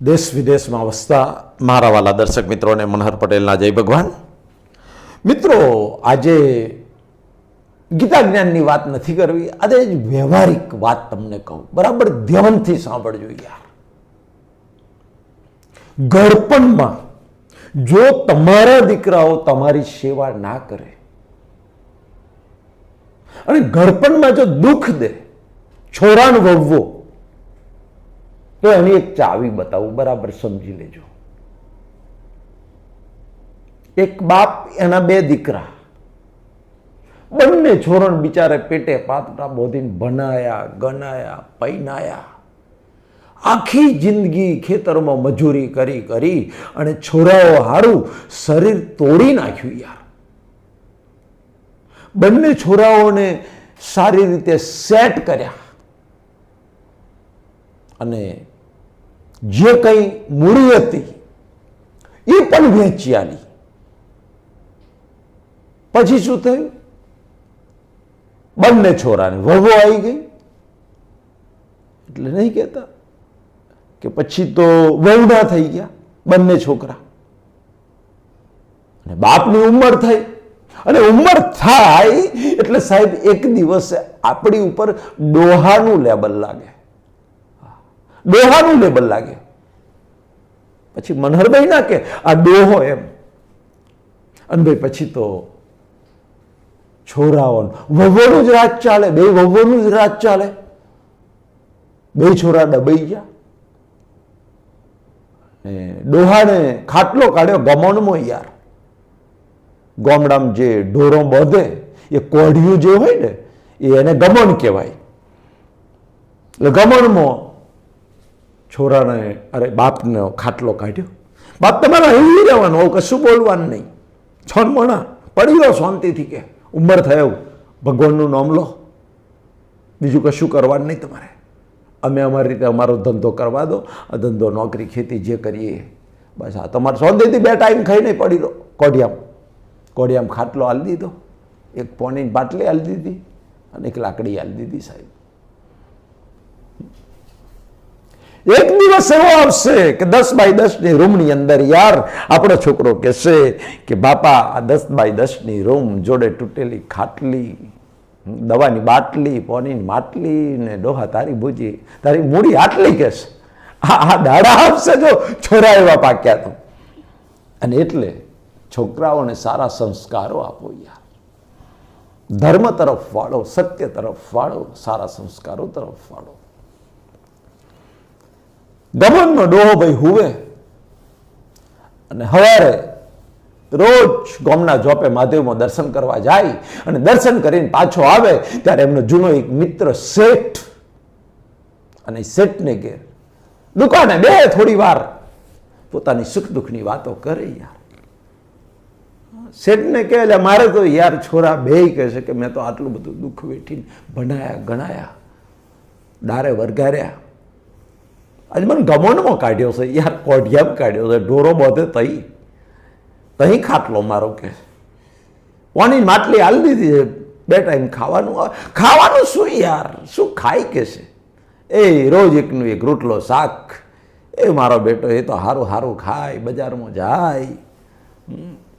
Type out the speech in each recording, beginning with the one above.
દેશ વિદેશમાં વસતા મારા વાલા દર્શક મિત્રોને મનહર પટેલના જય ભગવાન. મિત્રો, આજે ગીતા જ્ઞાનની વાત નથી કરવી, આજે જ વ્યવહારિક વાત તમને કહું. બરાબર ધ્યાનથી સાંભળજો યાર. ગળપણમાં જો તમારા દીકરાઓ તમારી સેવા ના કરે, અને ઘડપણમાં જો દુઃખ દે છોરાન વવવો તો એની એક ચાવી બતાવું, બરાબર સમજી લેજો. એક બાપ એના બે દીકરા. બંને છોરણ બિચારે પેટે પાતળા બોધીને ભણાયા, ગણાયા પૈનાયા આખી જિંદગી ખેતરમાં મજૂરી કરી કરી અને છોરાઓ હારું શરીર તોડી નાખ્યું યાર. બંને છોરાઓને સારી રીતે સેટ કર્યા. અને જે કંઈ મૂડી હતી, એ પણ વેચી આલી. પછી શું થયું? બંને છોરાને વહુ આવી ગઈ. એટલે નહીં કહેતા કે પછી તો વહુડા થઈ ગયા, બંને છોકરા. અને બાપની ઉંમર થઈ. અને ઉંમર થાય એટલે સાહેબ એક દિવસે આપણી ઉપર ડોહાનું લેબલ લાગે. ડોહાનું લેબલ લાગે. પછી મનહરભાઈ ના કે, આ ડોહો એમ. અને ભાઈ પછી તો છોરાઓનું વગોનું જ રાજ ચાલે, બે વહુનું જ રાજ ચાલે. બે છોરા દબાઈ ગયા. ડોહાને ખાટલો કાઢ્યો, ગમણમાં યાર. ગામડામાં જે ઢોરો બધે, એ કોઢિયું જે હોય ને એને ગમણ કહેવાય. એટલે ગમણમાં છોરાને, અરે બાપનો ખાટલો કાઢ્યો. બાપ તમારે અહીં રહેવાનું આવું કશું બોલવાનું નહીં. છન મણા પડી ગયો શાંતિથી કે, ઉંમર થયો, ભગવાનનું નામ લો. બીજું કશું કરવાનું નહીં તમારે. અમે અમારી રીતે અમારો ધંધો કરવા દો, આ ધંધો નોકરી, ખેતી જે કરીએ. બસ આ તમારે શાંતિથી બે ટાઈમ ખાઈને પડી દો. કોડિયામ કોડિયામ ખાટલો હાલી દીધો. એક પોણીની બાટલી હાલી દીધી અને એક લાકડી હાલી દીધી સાહેબ. એક દિવસ એવો આવશે કે દસ બાય દસની રૂમની અંદર યાર આપણો છોકરો કહેશે કે બાપા, આ દસ બાય દસની રૂમ જોડે તૂટેલી ખાટલી, દવાની બાટલી, પોનીની માટલી ને ડોહા તારી ભૂજી, તારી મૂડી આટલી કહેશે. આ દાડા આપશે જો છોરા એવા પાક્યા તો. અને એટલે છોકરાઓને સારા સંસ્કારો આપો યાર. ધર્મ તરફ વાળો, સત્ય તરફ વાળો, સારા સંસ્કારો તરફ વાળો. ગમનનો ડોહો ભાઈ હુવે. અને હવારે રોજ ગોમના જોપે મહાદેવમાં દર્શન કરવા જાય અને દર્શન કરીને પાછો આવે, ત્યારે એમનો જૂનો એક મિત્ર શેઠ અને શેઠને ઘેર દુકાને બે થોડી વાર. પોતાની સુખ દુઃખની વાતો કરે યાર. શેઠને કહે એટલે મારે તો યાર છોરા બે કહે છે કે મેં તો આટલું બધું દુઃખ વેઠીને ભણાયા ગણાયા ડારે વરગાર્યા. આજે મને ગમણમાં કાઢ્યો છે, યાર, કોઢિયામાં કાઢ્યો છે, ઢોરો બધે તઈ. તહી ખાટલો મારો કે. પાણી માટલી હાલી દીધી છે, બે ટાઈમ ખાવાનું. ખાવાનું શું યાર? શું ખાય કે છે? એ રોજ એકનું એક રોટલો શાક. એ મારો બેટો, એ તો હારું સારું ખાય, બજારમાં જાય.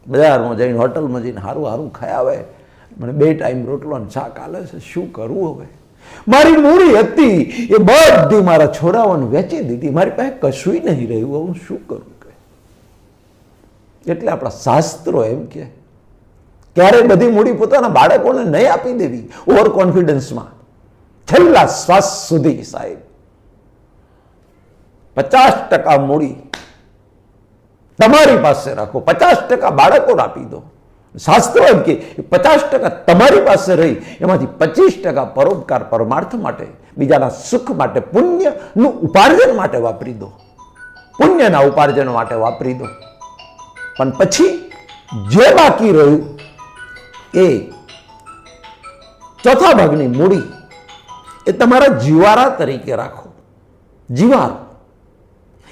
બજારમાં જઈને હોટલમાં જઈને સારું સારું ખાય આવે. મને બે ટાઈમ રોટલો અને શાક આલે છે, શું કરવું હવે? મારી મૂડી હતી એ બધી મારા છોરાઓને વેચી દીધી. મારી પાસે કશું નહીં રહ્યું. હું શું કરું કે? એટલે આપણા શાસ્ત્રો એમ કે ક્યારે બધી મૂડી પોતાના બાળકોને નહીં આપી દેવી. ઓવર કોન્ફિડન્સમાં છેલ્લા શ્વાસ સુધી સાહેબ. પચાસ ટકા મૂડી તમારી પાસે રાખો. પચાસ ટકા બાળકોને આપી દો. શાસ્ત્રો એમ કે પચાસ ટકા તમારી પાસે રહી, એમાંથી પચીસ ટકા પરોપકાર પરમાર્થ માટે, બીજાના સુખ માટે, પુણ્યનું ઉપાર્જન માટે વાપરી દો. પુણ્યના ઉપાર્જન માટે વાપરી દો. પણ પછી જે બાકી રહ્યું એ ચોથા ભાગની મૂડી એ તમારા જીવારા તરીકે રાખો. જીવારો.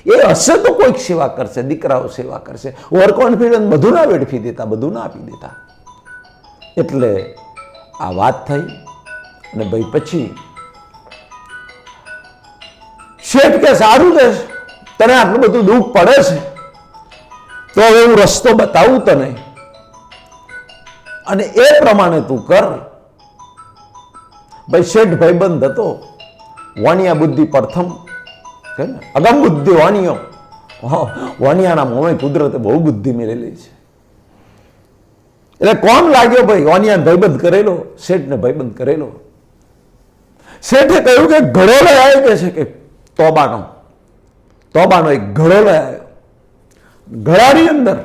એ હશે તો કોઈક સેવા કરશે, દીકરાઓ સેવા કરશે. ઓવર કોન્ફિડન્સ બધું ના વેડફી દેતા, બધું ના આપી દેતા. એટલે આ વાત થઈ અને ભાઈ પછી શેઠ કે સારું છે તને આટલું બધું દુઃખ પડે છે? તો હવે હું રસ્તો બતાવું તને. અને એ પ્રમાણે તું કર. ભાઈ શેઠ ભાઈબંધ હતો, વાણિયા બુદ્ધિ પ્રથમ. અગમ બુદ્ધિ વાણિયો હા, વાણિયાના મોમે કુદરતે બહુ બુદ્ધિ મેળેલી છે. એટલે કોણ લાગ્યો ભાઈ વાણિયા ભયબંધ કરેલો શેઠને ભયબંધ કરેલો. શેઠે કહ્યું કે ઘડો લઈ આવ્યો કે છે કે તોબાનો. તોબાનો એક ઘડો લઈ આવ્યો. ઘડાની અંદર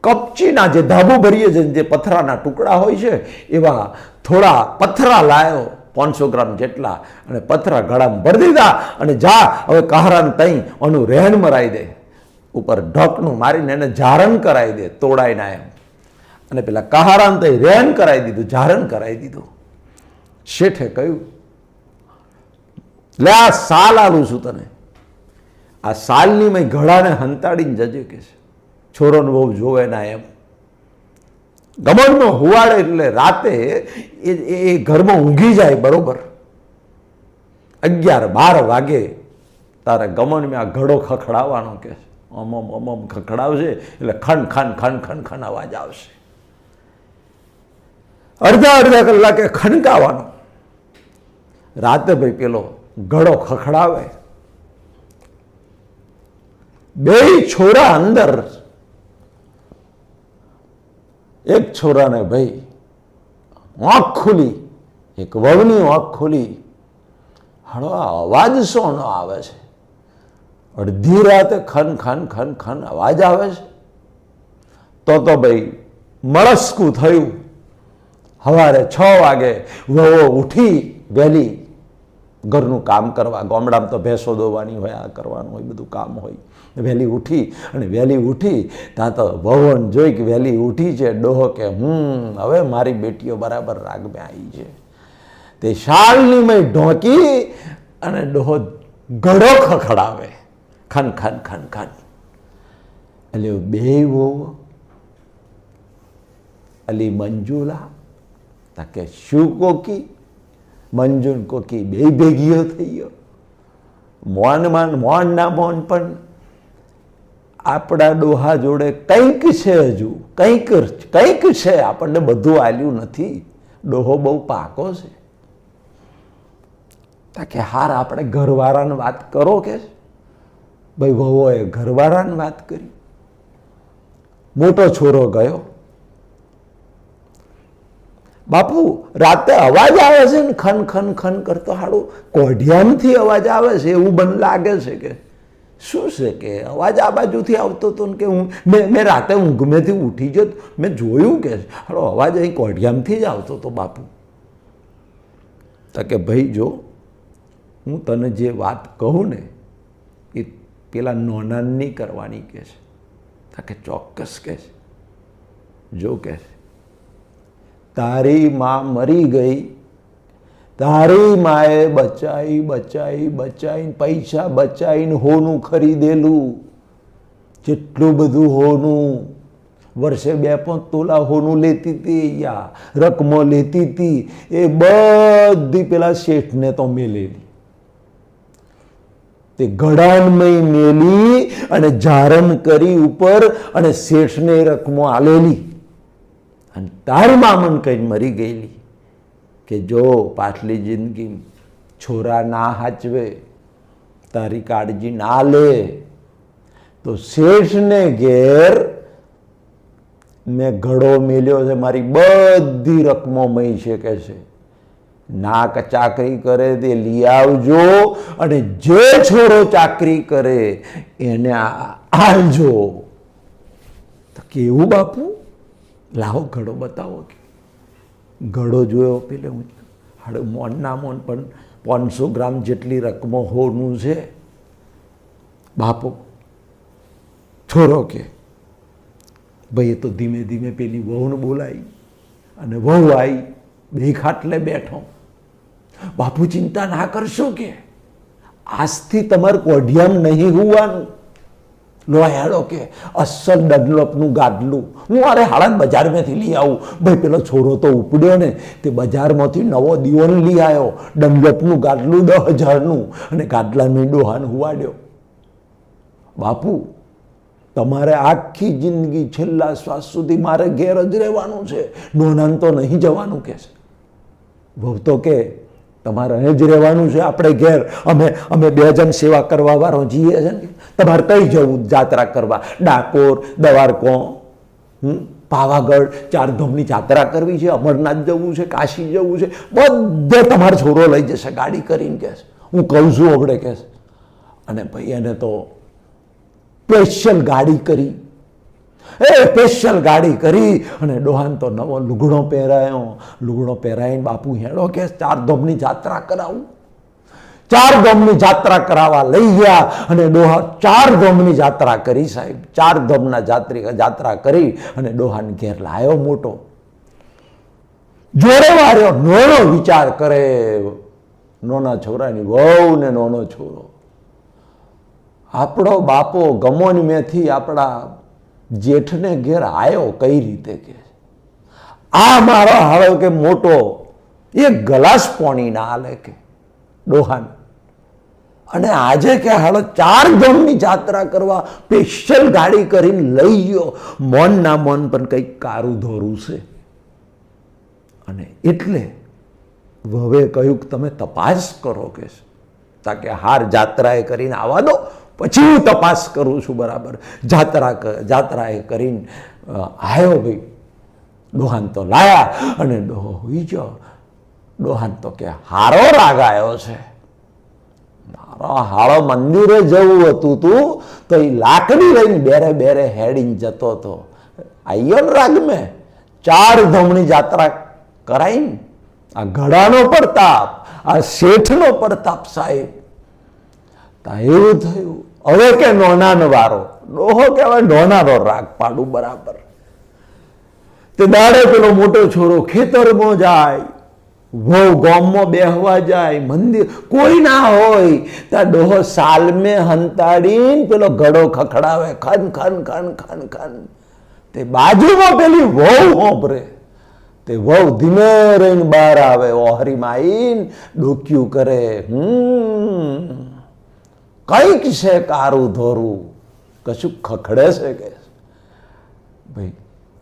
કપચીના જે ધાબુ ભરીએ છે જે પથરાના ટુકડા હોય છે એવા થોડા પથરા લાયો. પાંચસો ગ્રામ જેટલા અને પથરા ગળામાં ભરી દીધા અને જા, હવે કહારાન તઈ ઓનું રહેણ મરાઈ દે. ઉપર ઢોકનું મારીને એને જારણ કરાવી દે તોડાઈને એમ. અને પેલા કહારાન તઈ રહેણ કરાવી દીધું, જારણ કરાવી દીધું. શેઠે કહ્યું, લે, આ સાલ આલું છું તને. આ સાલની મેં ઘડાને હંતાડીને જજે કે છે. છોરોને બહુ જોવે ના એમ. ગમનમાં હુવાડે એટલે રાતે એ એ- ઘરમાં ઊંઘી જાય બરોબર. અગિયાર બાર વાગે તારે ગમનમાં આ ઘડો ખખડાવવાનો કે અમમ અમ અમ અમ ખખડાવશે એટલે ખન ખન ખન ખન ખન અવાજ આવશે. અડધા અડધા કલાકે ખણકાવાનો રાતે ભાઈ પેલો ઘડો ખખડાવે. બે છોરા અંદર એક છોરાને ભાઈ, આંખ ખુલી, એક વહુની આંખ ખુલી. હળો આ અવાજ સોનો આવે છે? અડધી રાતે ખન ખન ખન ખન અવાજ આવે છે? તો તો ભાઈ, મળસ્કું થયું. સવારે છ વાગે વહો ઉઠી વહેલી ઘરનું કામ કરવા, ગામડામાં તો ભેંસો દોવાની હોય, આ કરવાનું હોય, બધું કામ હોય. વહેલી ઉઠી અને વહેલી ઉઠી ત્યાં તો ભવન જોઈ કે વહેલી ઉઠી છે, ડોહો કે, હમ, હવે મારી બેટીઓ બરાબર રાગમે આવી છે. તે શાલની મેં ઢોંકી અને ડોહો ઘડો ખખડાવે. ખન ખન ખન ખન. એટલે બે વહુ અલી મંજુલા તા કે શું કોકી? મંજુન કોકી બે ભેગીઓ થઈ ગયો. મોન માન, મોન ના મોન પણ આપણા ડોહા જોડે કંઈક છે હજુ, કંઈક કંઈક છે. આપણને બધું આલ્યું નથી. ડોહો બહુ પાકો છે. કે હાર આપણે ઘરવાળાને વાત કરો કે? ભાઈ વહુએ ઘરવાળાને વાત કરી. મોટો છોરો ગયો. બાપુ, રાતે અવાજ આવે છે ને ખન ખન ખન કરતો હાડું. કોઢિયામથી અવાજ આવે છે, એવું બન લાગે છે કે? શું છે કે? અવાજ આ બાજુથી આવતો હતો ને કે હું મેં મેં રાતે ઊંઘમેથી ઉઠી જતો મેં જોયું કે હાલો, અવાજ અહીં કોઢિયામથી જ આવતો હતો બાપુ. તો કે ભાઈ જો, હું તને જે વાત કહું ને, એ પેલા નોનાની કરવાની કે છે. તો કે ચોક્કસ કે છે. જો કે છે. તારી માં મરી ગઈ તારી માએ બચાઈ બચાઈ, બચાઈને પૈસા બચાઈને હોનું ખરીદેલું. જેટલું બધું હોનું. વર્ષે બે પાંચ તોલા હોનું લેતી હતી, યા રકમો લેતી હતી. એ બધી પેલા શેઠને તો મેલેલી. તે ગડાનમય મેલી અને જારણ કરી ઉપર અને શેઠને રકમો આલેલી. અને તારી મામન કઈ મરી ગયેલી. કે જો પાછલી જિંદગી છોરા ના હાચવે, તારી કાળજી ના લે, તો શેઠને ઘેર મેં ઘડો મેલ્યો છે, મારી બધી રકમો મહી છે કે છે. નાક ચાકરી કરે તે લઈ આવજો અને જે છોરો ચાકરી કરે એને આવજો તો કેવું બાપુ? લાવો ઘડો બતાવો કે ઘડો જોયો પેલે હું. હાડ મોનના મોન પણ પાંચસો ગ્રામ જેટલી રકમો હોનું છે. બાપો, છોરો કે, ભાઈ, એ તો ધીમે ધીમે પેલી વહુને બોલાવી અને વહુ આવી બે ખાટલે બેઠો. બાપુ ચિંતા ના કરશો કે? આજથી તમારે કોઢિયામ નહીં હોવાનું. લો હેડો કે, અસલ ડનલોપનું ગાડલું. હું અરે હાળાન બજારમાંથી લઈ આવું. ભાઈ, પેલો છોરો તો ઉપડ્યો ને. તે બજારમાંથી નવો દિયોન લઈ આવ્યો ડનલોપનું ગાડલું દસ હજારનું. અને ગાડલા ડોહાન હુવાડ્યો. બાપુ, તમારે આખી જિંદગી છેલ્લા શ્વાસ સુધી મારે ઘેર જ રહેવાનું છે. નોનાન તો નહીં જવાનું કે છે. વહુ તો કે, તમારે અહીં જ રહેવાનું છે, આપણે ઘેર. અમે અમે બે જણ સેવા કરવા વાળો જઈએ છે ને. તમારે કઈ જવું જાત્રા કરવા. ડાકોર, દવારકો પાવાગઢ ચારધામની જાત્રા કરવી છે, અમરનાથ જવું છે, કાશી જવું છે. બધે તમારો છોરો લઈ જશે, ગાડી કરીને કહેશે. હું કહું છું આપણે કહેશે. અને ભાઈ એને તો સ્પેશિયલ ગાડી કરી. એ સ્પેશિયલ ગાડી કરી અને ડોહાન તો નવો લુગડો પહેરાયો. લુગડો પહેરાઈને બાપુ હેડો કે ચાર ધામની જાત્રા કરાવું. ચાર ધોમની જાત્રા કરાવવા લઈ ગયા અને ડોહા ચાર ધોમની જાત્રા કરી સાહેબ. ચાર ધોમના જાત્રી જાત્રા કરી અને ડોહાને ઘેર લાયો મોટો. જોડે વાર્યો, નોનો વિચાર કરે, નોના છોરાની વહુ ને નોનો છોરો. આપણો બાપો ગમોન મેથી આપણા જેઠને ઘેર આવ્યો કઈ રીતે કે? આ મારો હાળો કે મોટો એ ગલાસ પોણી ના આલે કે ડોહાન. અને આજે કે હાલો ચાર ધામની જાત્રા કરવા સ્પેશિયલ ગાડી કરીને લઈ ગયો. મોન ના મોન પણ કંઈક કારું ધોરું છે. અને એટલે વવે કહ્યું કે તમે તપાસ કરો કે તાકે હાર જાત્રાએ કરીને આવવા દો, પછી હું તપાસ કરું છું બરાબર. જાત્રા જાત્રાએ કરીને આવ્યો ભાઈ. ડોહાન તો લાયા અને ડોહો ગયો. ડોહાન તો કે હારો રાગ આવ્યો છે. મારો મંદિરે જવું હતું તું, તો એ લાકડી લઈને બેરે બેરે હેડીને જતો હતો. આયો ને રાગ મેં. ચાર ધમણી જાત્રા કરાઈને આ ઘડાનો પ્રતાપ, આ શેઠનો પ્રતાપ સાહેબ. એવું થયું. હવે કે નોનાનો વારો. ડોહો કહેવાય નોનાનો રાગ પાડું બરાબર. તે દાડે પેલો મોટો છોરો ખેતરમાં જાય. વહુ ગામમાં બેહવા જાય, મંદિર કોઈ ના હોય. ત્યાં ડોહો સાલમે હંતાડીને પેલો ઘડો ખખડાવે, ખન ખન ખન ખન ખન. તે બાજુમાં પેલી વહુ હોંભરે. તે વહુ ધીમે રહીને બહાર આવે ઓહરીમાં આવીને ડોક્યું કરે, હમ, કંઈક છે કારું ધોરું. કશું ખખડે છે કે? ભાઈ,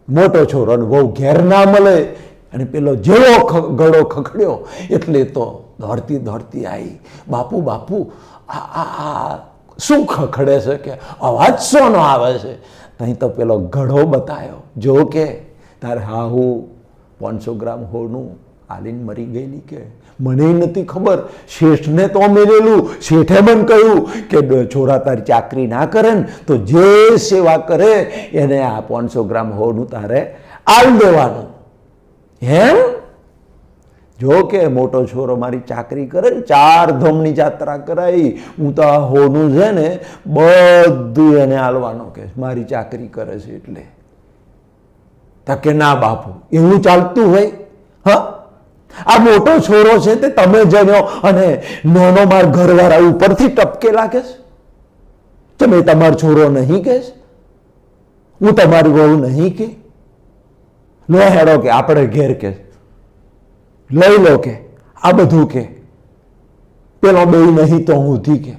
મોટો છોરો વહુ ઘેર ના મળે. અને પેલો જેવો ગળો ખખડ્યો એટલે તો દોડતી દોડતી આવી બાપુ બાપુ, આ આ આ શું ખખડે છે કે અવાજ શોનો આવે છે? અહીં તો પેલો ગળો બતાયો. જો કે તારે હા હું પાંચસો ગ્રામ હોનું આલીને મરી ગયેલી કે? મને નથી ખબર. શેઠને તો મેલેલું. શેઠે મને કહ્યું કે છોરા તારી ચાકરી ના કરે ને તો જે સેવા કરે એને આ પાંચસો ગ્રામ હોનું તારે આલ દેવાનું. એમ જો કે મોટો છોરો મારી ચાકરી કરે ને ચાર ધોમની જાત્રા કરાવી હું તો આ હોનું છે ને બધું એને હાલવાનો કે મારી ચાકરી કરે છે એટલે. તકે ના બાપુ, એવું ચાલતું હોય? હા? આ મોટો છોરો છે તે તમે જમ્યો અને નાનો માર ઘરવાળા ઉપરથી ટપકે લાગે છે? તમે તમારો છોરો નહીં કહેશ હું તમારું વહુ નહીં કે? લો હેડો કે, આપણે ઘેર કે. લઈ લો કે, આ બધું કે. પેલો બે નહીં તો હું થી કે,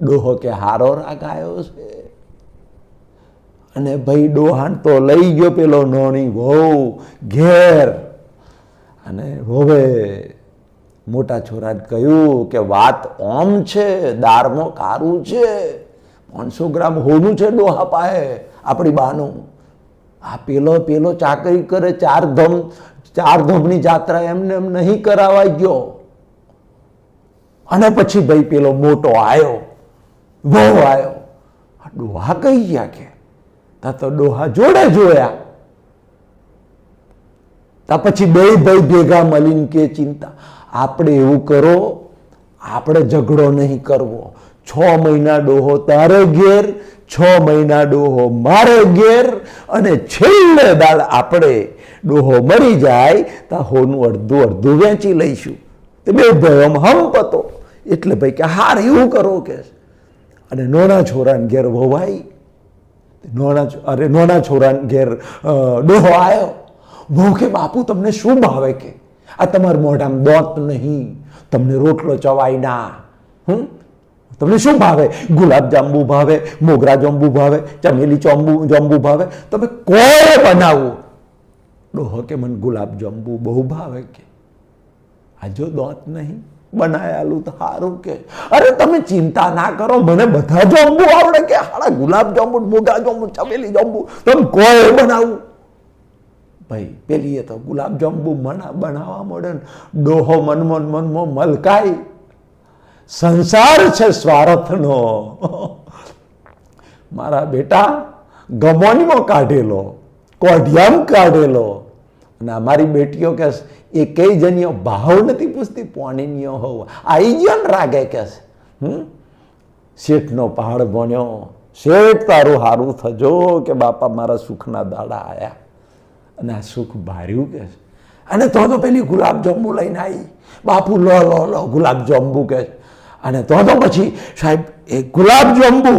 ડોહો કે હારો રાગ આવ્યો છે. અને ભાઈ ડોહાણ તો લઈ ગયો પેલો નોની વહુ, ઘેર. અને હવે મોટા છોરાને કહ્યું કે, વાત ઓમ છે દાળમાં કારું છે, પાંચસો ગ્રામ હોનું છે ડોહા પાહે આપણી બાનું. આ પેલો પેલો ચાકરી કરે, ચાર ધમ, ચાર ધમની જાત્રા એમને એમ નહીં કરાવાઈ ગયો. અને પછી ભાઈ પેલો મોટો આવ્યો બહુ આવ્યો આ ડોહા કહી ગયા કે? તા તો ડોહા જોડે જોયા. તા પછી બે ભાઈ ભેગા મળીને કે ચિંતા, આપણે એવું કરો, આપણે ઝઘડો નહીં કરવો. છ મહિના ડોહો તારે ઘેર છ મહિના ડોહો મારે ઘેર અને છેલ્લે દાળ આપણે ડોહો મરી જાય તા હોનું અડધું અડધું વેચી લઈશું. તે બે ભયમ હમ હતો એટલે ભાઈ કે, હાર એવું કરો કે અને નોના છોરાને ઘેર વવાઈ. નોના અરે નોના છોરાને ઘેર ડોહો આવ્યો બહુ કે, બાપુ, તમને શું ભાવે કે? આ તમારા મોઢામાં દોત નહીં. તમને રોટલો ચવાય ના હમ? તમને શું ભાવે? ગુલાબ જાંબુ ભાવે, મોગરા જાંબુ ભાવે, ચમેલી ચોંબુ, જાંબુ ભાવે? તમે કોઈ બનાવો? ડોહો કે મને ગુલાબ જાંબુ બહુ ભાવે કે. આ જો દોત નહીં, બનાયેલું તો સારું કે. અરે તમે ચિંતા ના કરો, મને બધા જાંબુ આવડે કે. હાડા ગુલાબ જાંબુ, મોગરા જાંબુ, ચમેલી જાંબુ, તમે કોઈ બનાવું? ભાઈ પેલી એ તો ગુલાબ જાંબુ મના બનાવવા ને ડોહો મનમોન મનમો મલકાય. સંસાર છે સ્વાર્થનો. મારા બેટા ગમોનીમાં કાઢેલો, કોઢિયામ કાઢેલો. અને અમારી બેટીઓ કે એ કઈ જણીઓ ભાવ નથી પૂછતી પોણીનીઓ હોવ. આઈ ગયો ને રાગે કે શેઠનો પહાડ ભણ્યો શેઠ, તારું સારું થજો કે બાપા મારા સુખના દાડા આવ્યા અને આ સુખ ભાર્યું કે અને તો તો પેલી ગુલાબ જાંબુ લઈને આવી બાપુ, લો લો લો, ગુલાબ જાંબુ કે છે. અને તો તો પછી સાહેબ, એ ગુલાબ જાંબુ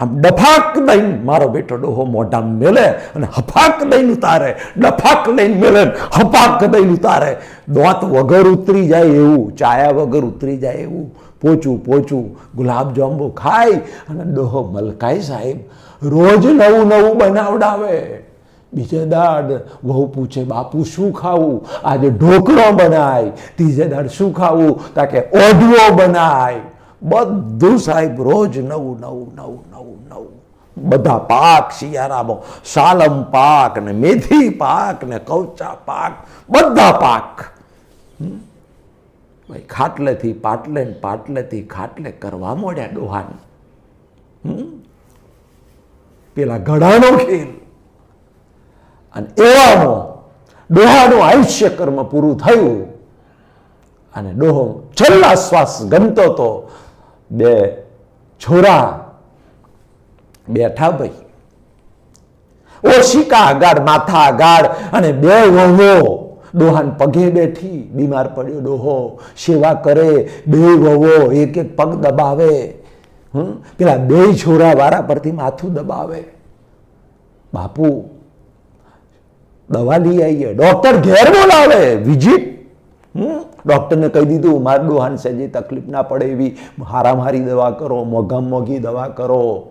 આમ ડફાક દઈને મારો બેટો ડોહો મોઢામ મેલે અને હફાક દઈને ઉતારે, ડફાક લઈને મેલે હફાક દઈને ઉતારે. દોત વગર ઉતરી જાય એવું, ચાયા વગર ઉતરી જાય એવું. પોચું પોચું, ગુલાબ જાંબુ ખાય અને ડોહો મલકાય સાહેબ. રોજ નવું નવું બનાવડાવે. બીજે દાડ વહુ પૂછે, બાપુ, શું ખાવું? આજે ઢોકળો બનાય. ત્રીજે દાડ, શું ખાવું? તાકે ઓઢવો બનાય. બધું સાહેબ રોજ નવું નવું નવું નવું નવું. બધા પાક, શિયાળામાં સાલમ પાક ને મેથી પાક ને કવચા પાક, બધા પાક? ભાઈ, ખાટલેથી પાટલે ને પાટલેથી ખાટલે કરવા મોડ્યા ડોહાન? પેલા ઘડાનો ખેલ. અને એવામાં ડોહાનું આયુષ્ય કર્મ પૂરું થયું અને ડોહો છેલ્લા શ્વાસ ગમતો તો બે છોરા બેઠા ભાઈ ઓશિકા આગાડ માથા આગાડ અને બે વહુઓ ડોહાન પગે બેઠી બીમાર પડ્યો ડોહો. સેવા કરે, બે વહુઓ એક એક પગ દબાવે. પેલા બે છોરા વારા પરથી માથું દબાવે. બાપુ દવા લઈ આવીએ ડોક્ટર ઘેર બોલાવે. વિઝિટ ડૉક્ટરને કહી દીધું, માર ડોહાન સહેજી તકલીફ ના પડે એવી. હારામારી દવા કરો, મોઘામાં મોઘી દવા કરો.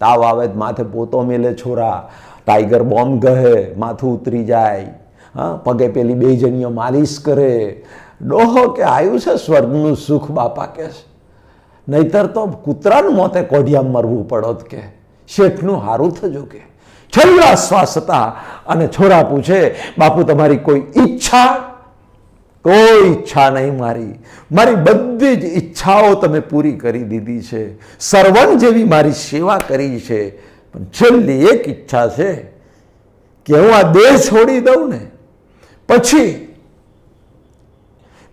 તાવ આવે માથે પોતો મેલે છોરા. ટાઈગર બોમ્બ ગહે, માથું ઉતરી જાય. હા? પગે પેલી બે જણીઓ માલિશ કરે. ડોહો કે આવ્યું છે સ્વર્ગનું સુખ, બાપા કે નહીતર તો કૂતરાનું મોતે કોઢિયા મરવું પડોત કે. શેઠનું હારું થજો કે. છેલ્લા શ્વાસ હતા અને છોરા પૂછે, બાપુ, તમારી કોઈ ઈચ્છા? કોઈ ઈચ્છા નહીં મારી. મારી બધી જ ઈચ્છાઓ તમે પૂરી કરી દીધી છે. સર્વણ જેવી મારી સેવા કરી છે. પણ છેલ્લી એક ઈચ્છા છે કે હું આ દેહ છોડી દઉં ને. પછી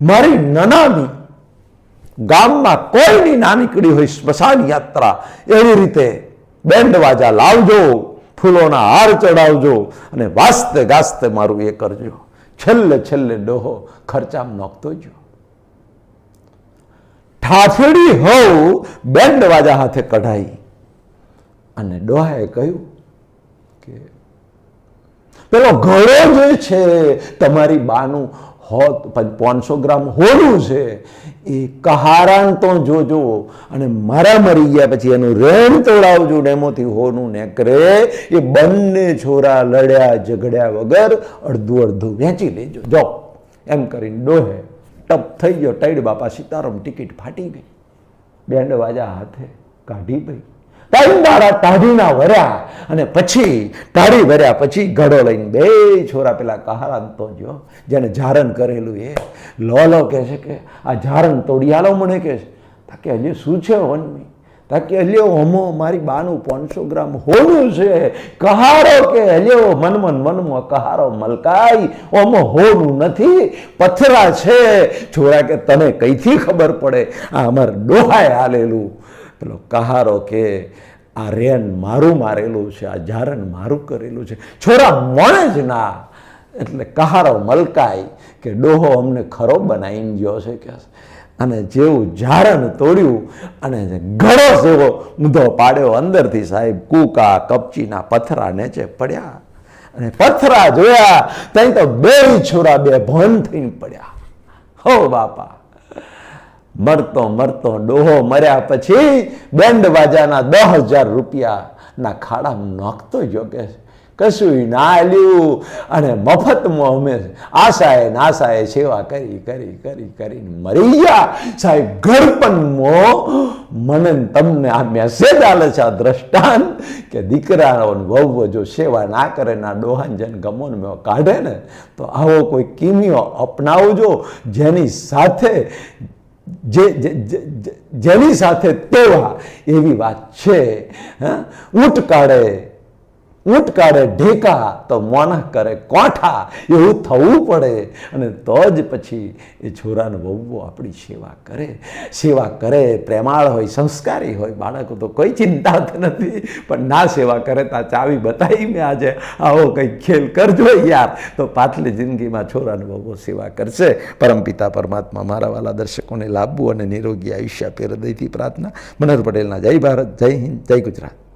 મારી નનામી ગામમાં કોઈની નાનીકડી હોય સ્મશાન યાત્રા એવી રીતે બેન્ડ વાજા લાવજો. ફૂલોના હાર ચડાવજો અને વાસ્તે ગાસ્તે મારું એ કરજો. છેલ્લે છેલ્લે ડોહો ખર્ચામ નોખતો જો ઠાઠડી હોવ બેન્ડ વાજા હાથે કઢાઈ. અને ડોહાએ કહ્યું કે, પેલો ઘડો જે છે, તમારી બાનું હોત પાંચસો ગ્રામ હોનું છે, એ કહારાન તો જોજો. અને મારા મરી ગયા પછી એનું રેણ તોડાવજો ને એમાંથી હોનું નેકરે. એ બંને છોરા લડ્યા, ઝઘડ્યા વગર અડધું અડધું વેચી લેજો. જો, એમ કરીને ડોહે ટપ થઈ ગયો. ટાઈડ બાપા સીતારામ ટિકિટ ફાટી ગઈ. બેન્ડ વાજા હાથે કાઢી ગઈ ટાઈમ દાડા ટાઢીના વર્યા અને પછી ટાઢી વર્યા પછી ઘડો લઈને બે છોરા પેલા કહારાન તો જો જેને જારણ કરેલું એ. લો લો કહે છે કે, આ જારણ તોડી આલો મને, કહે છે. તાકે હજી શું છે વનમી? તાકે હલ્યો હમો, મારી બાનું પાંચસો ગ્રામ હોનું છે. કહારો કે હલ્યો મનમન મનમાં કહારો મલકાઈ, ઓમો હોનું નથી, પથરા છે. છોરા કે, તને કઈથી ખબર પડે? આ અમારે ડોહાએ હાલેલું. પેલો કહારો કે આ રેન મારું મારેલું છે આ જારણ મારું કરેલું છે. છોરા મળે જ ના. એટલે કહારો મલકાય કે, ડોહો અમને ખરો બનાવીને ગયો છે કે અને જેવું જારણ તોડ્યું અને ઘડો જેવો ઊંધો પાડ્યો અંદરથી સાહેબ, કૂકા, કપચીના પથરા નીચે પડ્યા. અને પથરા જોયા ત્યાં તો બે છોરા બે ભન થઈને પડ્યા. હો બાપા! મરતો મરતો ડોહો મર્યા પછી બેન્ડ બાજાના દસ હજાર રૂપિયાના ખાડામાં નાખતો યોગેશ કશું ના લ્યું અને મફતમાં અમે આશાએ નાશાએ સેવા કરી કરી કરી, કરીને મરી ગયા. સાહેબ ઘરપણમાં મને તમને આ મેસેજ આલે છે આ દ્રષ્ટાંત કે દીકરાઓ વહુઓ જો સેવા ના કરે ના ડોહાન જેને ગમો મેં કાઢે ને તો આવો કોઈ કિમિયો અપનાવજો જેની સાથે જેની સાથે તેવા એવી વાત છે ઊંટ કાઢે ઊંટ કાઢે ઢેકા તો મોના કરે કોઠા? એવું થવું પડે. અને તો જ પછી એ છોરાનો વહુઓ આપણી સેવા કરે. સેવા કરે, પ્રેમાળ હોય, સંસ્કારી હોય. બાળકો તો કોઈ ચિંતા નથી. પણ ના સેવા કરે તા ચાવી બતાવી મેં આજે. આવો કંઈક ખેલ કરજો યાર. તો પાછલી જિંદગીમાં છોરાનો વહુઓ સેવા કરશે. પરમપિતા પરમાત્મા મારા વાલા દર્શકોને લાભવું અને નિરોગી આયુષ્ય આપે હૃદયથી પ્રાર્થના. મનોહર પટેલના જય ભારત, જય હિન્દ, જય ગુજરાત.